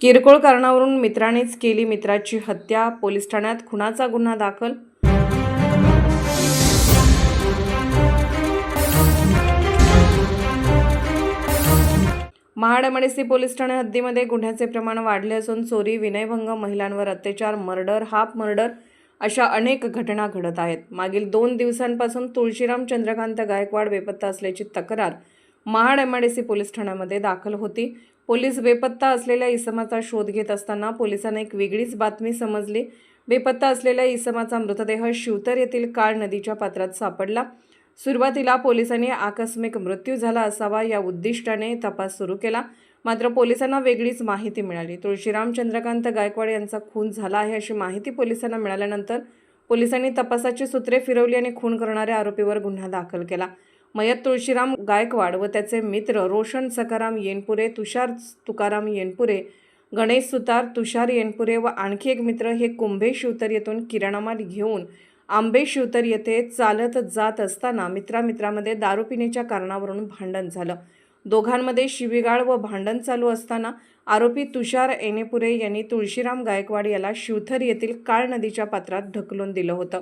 किरकोळ कारणावरून मित्रानेच केली मित्राची हत्या. पोलीस ठाण्यात खुनाचा गुन्हा दाखल. महाड पोलीस ठाणे हद्दीमध्ये गुन्ह्याचे प्रमाण वाढले असून चोरी विनयभंग महिलांवर अत्याचार मर्डर हाफ मर्डर अशा अनेक घटना घडत आहेत. मागील दोन दिवसांपासून तुळशीराम चंद्रकांत गायकवाड बेपत्ता असल्याची तक्रार Mahad M R D C police ठाण्यामध्ये दाखल होती. पोलीस बेपत्ता असलेल्या इसमाचा शोध घेत असताना पोलिसांना एक वेगळीच बातमी समजली. बेपत्ता असलेल्या इसमाचा मृतदेह शिवतर येथील काळ नदीच्या पात्रात सापडला. सुरुवातीला पोलिसांनी आकस्मिक मृत्यू झाला असावा या उद्दिष्टाने तपास सुरू केला. मात्र पोलिसांना वेगळीच माहिती मिळाली. तुळशीराम चंद्रकांत गायकवाड यांचा खून झाला आहे अशी माहिती पोलिसांना मिळाल्यानंतर पोलिसांनी तपासाची सूत्रे फिरवली आणि खून करणाऱ्या आरोपीवर गुन्हा दाखल केला. मयत तुळशीराम गायकवाड व त्याचे मित्र रोशन सकाराम येनपुरे तुषार तुकाराम येनपुरे गणेश सुतार तुषार येनपुरे व आणखी एक मित्र हे कुंभे शिवतर येथून किराणा माल घेऊन आंबे शिवतर येथे चालत जात असताना मित्रामित्रामध्ये दारू पिण्याच्या कारणावरून भांडण झालं. दोघांमध्ये शिवीगाळ व भांडण चालू असताना आरोपी तुषार एनेपुरे यांनी तुळशीराम गायकवाड याला शिवथर येथील काळ नदीच्या पात्रात ढकलून दिलं होतं.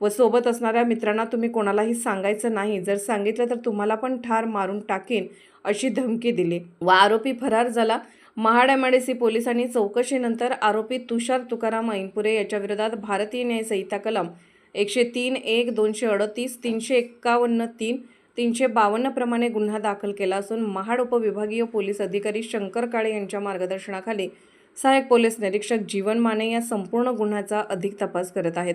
व सोबत असणाऱ्या मित्रांना तुम्ही कोणालाही सांगायचं नाही. जर सांगितलं तर तुम्हाला पण ठार मारून टाकेन अशी धमकी दिली. व आरोपी फरार झाला. महाड एमआयडीसी पोलिसांनी चौकशीनंतर आरोपी तुषार तुकाराम ऐनपुरे याच्या विरोधात भारतीय न्याय संहिता कलम एकशे तीन एक दोनशे अडतीस तीनशे एक्कावन्न तीन तीनशे बावन्नप्रमाणे गुन्हा दाखल केला असून महाड उपविभागीय पोलीस अधिकारी शंकर काळे यांच्या मार्गदर्शनाखाली सहाय्यक पोलीस निरीक्षक जीवन माने या संपूर्ण गुन्ह्याचा अधिक तपास करत आहेत.